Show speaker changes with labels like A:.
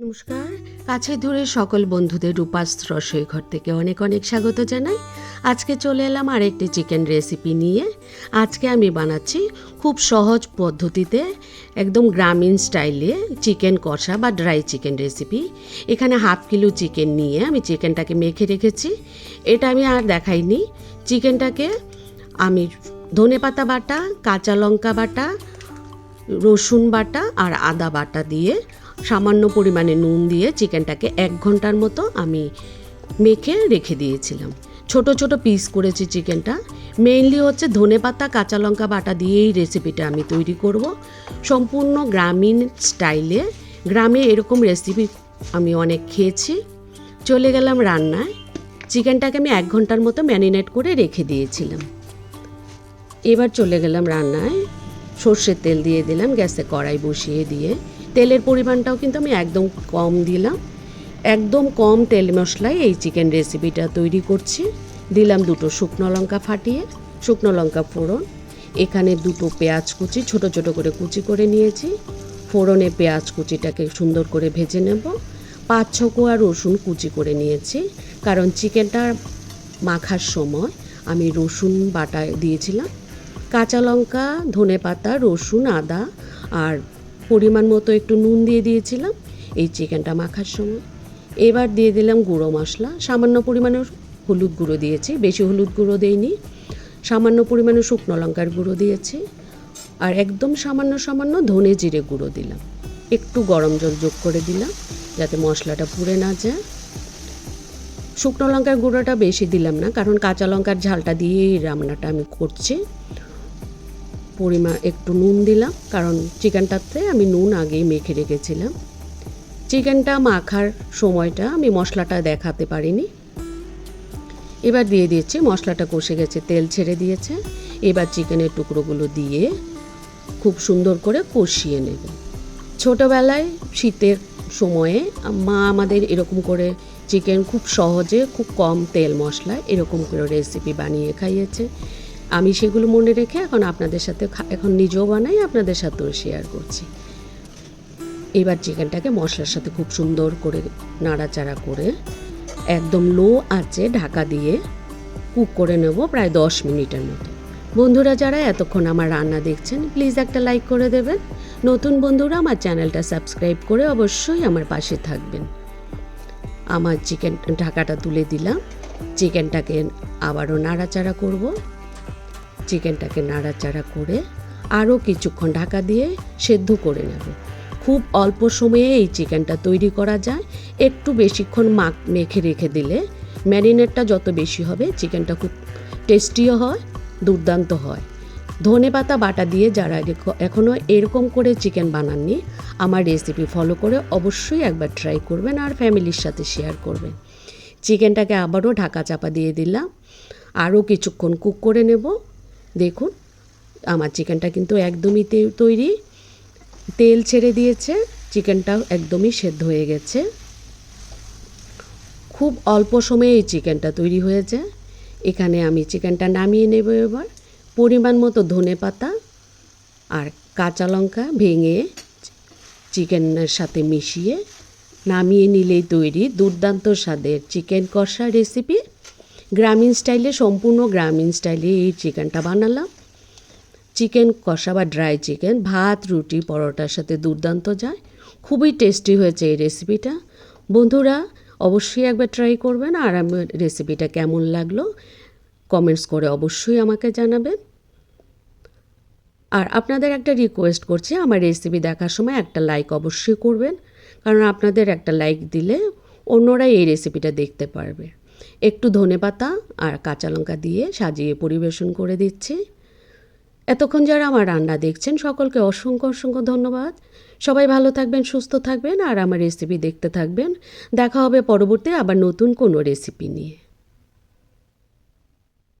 A: নমস্কার। কাছে ধরে সকল বন্ধুদের রূপাস রসই ঘর থেকে অনেক অনেক স্বাগত জানাই। আজকে চলে এলাম আরেকটি চিকেন রেসিপি নিয়ে। আজকে আমি বানাচ্ছি খুব সহজ পদ্ধতিতে একদম গ্রামীণ স্টাইলে চিকেন কষা বা ড্রাই চিকেন রেসিপি। এখানে হাফ কিলো চিকেন নিয়ে আমি চিকেনটাকে মেখে রেখেছি। এটা আমি আর দেখাইনি। চিকেনটাকে আমি ধনেপাতা বাটা, কাঁচা লঙ্কা বাটা, রসুন বাটা আর আদা বাটা দিয়ে সামান্য পরিমাণে নুন দিয়ে চিকেনটাকে এক ঘণ্টার মতো আমি মেখে রেখে দিয়েছিলাম। ছোট ছোট পিস করেছি চিকেনটা। মেইনলি হচ্ছে ধনে পাতা, কাঁচা লঙ্কা বাটা দিয়েই রেসিপিটা আমি তৈরি করব। সম্পূর্ণ গ্রামীণ স্টাইলে। গ্রামে এরকম রেসিপি আমি অনেক খেয়েছি। চলে গেলাম রান্নায়। চিকেনটাকে আমি এক ঘণ্টার মতো ম্যারিনেট করে রেখে দিয়েছিলাম। এবার চলে গেলাম রান্নায়। সর্ষের তেল দিয়ে দিলাম, গ্যাসে কড়াই বসিয়ে দিয়ে। তেলের পরিমাণটাও কিন্তু আমি একদম কম দিলাম। একদম কম তেল মশলায় এই চিকেন রেসিপিটা তৈরি করছি। দিলাম দুটো শুকনো লঙ্কা ফাটিয়ে, শুকনো লঙ্কা ফোড়ন। এখানে দুটো পেঁয়াজ কুচি, ছোট ছোট করে কুচি করে নিয়েছি। ফোড়নে পেঁয়াজ কুচিটাকে সুন্দর করে ভেজে নেব। পাঁচ ছ কোয়া রসুন কুচি করে নিয়েছি। কারণ চিকেনটা মাখার সময় আমি রসুন বাটা দিয়েছিলাম। কাঁচা লঙ্কা, ধনে পাতা, রসুন, আদা আর পরিমাণ মতো একটু নুন দিয়ে দিয়েছিলাম এই চিকেনটা মাখার সময়। এবার দিয়ে দিলাম গুঁড়ো মশলা। সামান্য পরিমাণে হলুদ গুঁড়ো দিয়েছি। বেশি হলুদ গুঁড়ো দেইনি। সামান্য পরিমাণে শুকনো লঙ্কার গুঁড়ো দিয়েছি। আর একদম সামান্য সামান্য ধনে জিরে গুঁড়ো দিলাম। একটু গরম জল যোগ করে দিলাম যাতে মশলাটা পুড়ে না যায়। শুকনো লঙ্কার গুঁড়োটা বেশি দিলাম না, কারণ কাঁচা লঙ্কার ঝালটা দিয়েই রান্নাটা আমি করছি। পরিমাণ একটু নুন দিলাম, কারণ চিকেনটাতে আমি নুন আগেই মেখে রেখেছিলাম। চিকেনটা মাখার সময়টা আমি মশলাটা দেখাতে পারিনি। এবার দিয়ে দিয়েছি মশলাটা কষে গেছে, তেল ছেড়ে দিয়েছে। এবার চিকেনের টুকরোগুলো দিয়ে খুব সুন্দর করে কষিয়ে নেব। ছোটোবেলায় শীতের সময়ে মা আমাদের এরকম করে চিকেন খুব সহজে, খুব কম তেল মশলায় এরকম করে রেসিপি বানিয়ে খাইয়েছে। আমি সেগুলো মনে রেখে এখন আপনাদের সাথে এখন নিজেও বানাই, আপনাদের সাথেও শেয়ার করছি। এবার চিকেনটাকে মশলার সাথে খুব সুন্দর করে নাড়াচাড়া করে একদম লো আঁচে ঢাকা দিয়ে কুক করে নেব প্রায় দশ মিনিটের মতো। বন্ধুরা, যারা এতক্ষণ আমার রান্না দেখছেন প্লিজ একটা লাইক করে দেবেন। নতুন বন্ধুরা, আমার চ্যানেলটা সাবস্ক্রাইব করে অবশ্যই আমার পাশে থাকবেন। আমার চিকেন ঢাকাটা তুলে দিলাম। চিকেনটাকে আবারও নাড়াচাড়া করব। চিকেনটাকে নাড়াচাড়া করে আরও কিছুক্ষণ ঢাকা দিয়ে সেদ্ধ করে নেব। খুব অল্প সময়ে এই চিকেনটা তৈরি করা যায়। একটু বেশিক্ষণ মাখ মেখে রেখে দিলে ম্যারিনেটটা যত বেশি হবে, চিকেনটা খুব টেস্টিও হয়, দুর্দান্ত হয়। ধনে পাতা বাটা দিয়ে যারা এখনও এরকম করে চিকেন বানাননি, আমার রেসিপি ফলো করে অবশ্যই একবার ট্রাই করবেন আর ফ্যামিলির সাথে শেয়ার করবেন। চিকেনটাকে আবারও ঢাকা চাপা দিয়ে দিলাম। আরও কিছুক্ষণ কুক করে নেব। দেখুন, আমার চিকেনটা কিন্তু একদমই তৈরি। তেল ছেড়ে দিয়েছে, চিকেনটাও একদমই সেদ্ধ হয়ে গেছে। খুব অল্প সময়ে এই চিকেনটা তৈরি হয়েছে। এখানে আমি চিকেনটা নামিয়ে নেব এবার। পরিমাণ মতো ধনে পাতা আর কাঁচা লঙ্কা ভেঙে চিকেনের সাথে মিশিয়ে নামিয়ে নিলেই তৈরি দুর্দান্ত স্বাদের চিকেন কষা রেসিপি। গ্রামীণ স্টাইলে, সম্পূর্ণ গ্রামীণ স্টাইলে এই চিকেনটা বানালাম। চিকেন কষা বা ড্রাই চিকেন ভাত, রুটি, পরোটার সাথে দুর্দান্ত যায়। খুবই টেস্টি হয়েছে এই রেসিপিটা বন্ধুরা, অবশ্যই একবার ট্রাই করবেন আর আমার রেসিপিটা কেমন লাগল কমেন্টস করে অবশ্যই আমাকে জানাবেন। আর আপনাদের একটা রিকোয়েস্ট করছি, আমার রেসিপি দেখার সময় একটা লাইক অবশ্যই করবেন, কারণ আপনাদের একটা লাইক দিলে অন্যরা এই রেসিপিটা দেখতে পারবে। একটু ধনে পাতা আর কাঁচা লঙ্কা দিয়ে সাজিয়ে পরিবেশন করে দিচ্ছি। এতক্ষণ যারা আমার রান্না দেখছেন, সকলকে অসংখ্য অসংখ্য ধন্যবাদ। সবাই ভালো থাকবেন, সুস্থ থাকবেন আর আমার রেসিপি দেখতে থাকবেন। দেখা হবে পরবর্তী আবার নতুন কোনো রেসিপি নিয়ে।